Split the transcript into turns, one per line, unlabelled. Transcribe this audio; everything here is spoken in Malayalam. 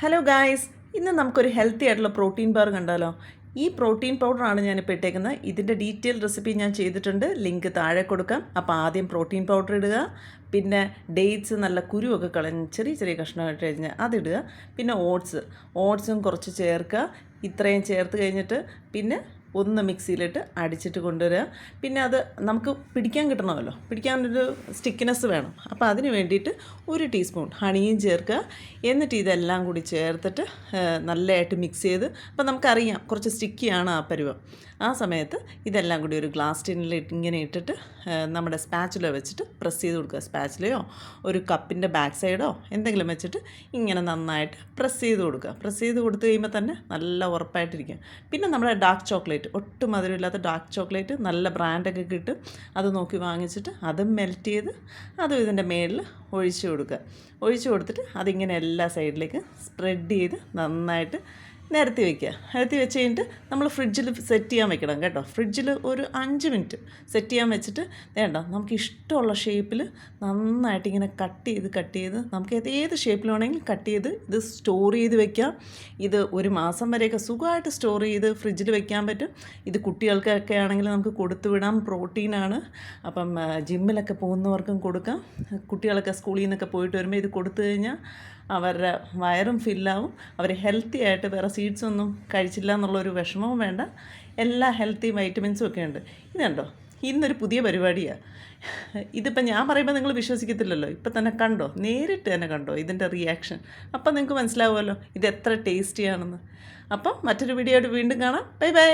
ഹലോ ഗായ്സ് ഇന്ന് നമുക്കൊരു ഹെൽത്തി ആയിട്ടുള്ള പ്രോട്ടീൻ ബാർ കണ്ടാലോ? ഈ പ്രോട്ടീൻ പൗഡറാണ് ഞാനിപ്പോൾ ഇട്ടേക്കുന്നത്. ഇതിന്റെ ഡീറ്റെയിൽ റെസിപ്പി ഞാൻ ചെയ്തിട്ടുണ്ട്. ലിങ്ക് താഴെ കൊടുക്കാം. അപ്പോൾ ആദ്യം പ്രോട്ടീൻ പൗഡർ ഇടുക. പിന്നെ ഡേറ്റ്സ് നല്ല കുരുവൊക്കെ കളഞ്ഞ് ചെറിയ ചെറിയ കഷ്ണമായിട്ട് കഴിഞ്ഞ് അതിടുക പിന്നെ ഓട്സ് ഓട്സും കുറച്ച് ചേർക്കുക. ഇത്രയും ചേർത്ത് കഴിഞ്ഞിട്ട് പിന്നെ ഒന്ന് മിക്സിയിലിട്ട് അടിച്ചിട്ട് കൊണ്ടുവരിക പിന്നെ അത് നമുക്ക് പിടിക്കാൻ കിട്ടണമല്ലോ. പിടിക്കാനൊരു സ്റ്റിക്കിനെസ് വേണം. അപ്പോൾ അതിന് വേണ്ടിയിട്ട് ഒരു ടീസ്പൂൺ ഹണിയും ചേർക്കുക. എന്നിട്ട് ഇതെല്ലാം കൂടി ചേർത്തിട്ട് നല്ലതായിട്ട് മിക്സ് ചെയ്ത് അപ്പോൾ നമുക്കറിയാം കുറച്ച് സ്റ്റിക്കിയാണ് ആ പരുവം. ആ സമയത്ത് ഇതെല്ലാം കൂടി ഒരു ഗ്ലാസ് ടിന്നിൽ ഇങ്ങനെ ഇട്ടിട്ട് നമ്മുടെ സ്പാച്ചുല വെച്ചിട്ട് പ്രസ് ചെയ്ത് കൊടുക്കുക. സ്പാച്ചിലയോ ഒരു കപ്പിന്റെ ബാക്ക് സൈഡോ എന്തെങ്കിലും വെച്ചിട്ട് ഇങ്ങനെ നന്നായിട്ട് പ്രസ് ചെയ്ത് കൊടുക്കുക. പ്രസ് ചെയ്ത് കൊടുത്തു കഴിയുമ്പോൾ തന്നെ നല്ല ഉറപ്പായിട്ടിരിക്കും. പിന്നെ നമ്മുടെ ഡാർക്ക് ചോക്ലേറ്റ് ഒട്ടും മധുരമില്ലാത്ത ഡാർക്ക് ചോക്ലേറ്റ് നല്ല ബ്രാൻഡൊക്കെ കിട്ടും. അത് നോക്കി വാങ്ങിച്ചിട്ട് അത് മെൽറ്റ് ചെയ്ത് അതും ഇതിന്റെ മേളിൽ ഒഴിച്ചു കൊടുക്കുക. ഒഴിച്ചു കൊടുത്തിട്ട് അതിങ്ങനെ എല്ലാ സൈഡിലേക്ക് സ്പ്രെഡ് ചെയ്ത് നന്നായിട്ട് നിരത്തി വെക്കുക. നിരത്തി വെച്ച് കഴിഞ്ഞിട്ട് നമ്മൾ ഫ്രിഡ്ജിൽ സെറ്റ് ചെയ്യാൻ വെക്കണം കേട്ടോ. ഫ്രിഡ്ജിൽ ഒരു അഞ്ച് മിനിറ്റ് സെറ്റ് ചെയ്യാൻ വെച്ചിട്ട് വേണ്ട നമുക്ക് ഇഷ്ടമുള്ള ഷേപ്പിൽ നന്നായിട്ട് ഇങ്ങനെ കട്ട് ചെയ്ത് കട്ട് ചെയ്ത് നമുക്ക് ഏത് ഷേപ്പിൽ വേണമെങ്കിലും കട്ട് ചെയ്ത് ഇത് സ്റ്റോർ ചെയ്ത് വെക്കാം. ഇത് ഒരു മാസം വരെയൊക്കെ സുഖമായിട്ട് സ്റ്റോർ ചെയ്ത് ഫ്രിഡ്ജിൽ വെക്കാൻ പറ്റും. ഇത് കുട്ടികൾക്കൊക്കെ ആണെങ്കിൽ നമുക്ക് കൊടുത്തു വിടാം. പ്രോട്ടീനാണ് അപ്പം ജിമ്മിലൊക്കെ പോകുന്നവർക്കും കൊടുക്കാം. കുട്ടികളൊക്കെ സ്കൂളിൽ നിന്നൊക്കെ പോയിട്ട് വരുമ്പോൾ ഇത് കൊടുത്തു കഴിഞ്ഞാൽ അവരുടെ വയറും ഫില്ലാവും അവർ ഹെൽത്തി ആയിട്ട് വേറെ സീഡ്സ് ഒന്നും കഴിച്ചില്ല എന്നുള്ളൊരു വിഷമവും വേണ്ട. എല്ലാ ഹെൽത്തി വൈറ്റമിൻസും ഒക്കെ ഉണ്ട്. ഇതുണ്ടോ ഇന്നൊരു പുതിയ പരിപാടിയാണ് ഇതിപ്പോൾ ഞാൻ പറയുമ്പോൾ നിങ്ങൾ വിശ്വസിക്കത്തില്ലല്ലോ. ഇപ്പം തന്നെ കണ്ടോ? നേരിട്ട് തന്നെ കണ്ടോ ഇതിന്റെ റിയാക്ഷൻ അപ്പം നിങ്ങൾക്ക് മനസ്സിലാവുമല്ലോ ഇത് എത്ര ടേസ്റ്റിയാണെന്ന് അപ്പം മറ്റൊരു വീഡിയോ വീണ്ടും കാണാം. Bye bye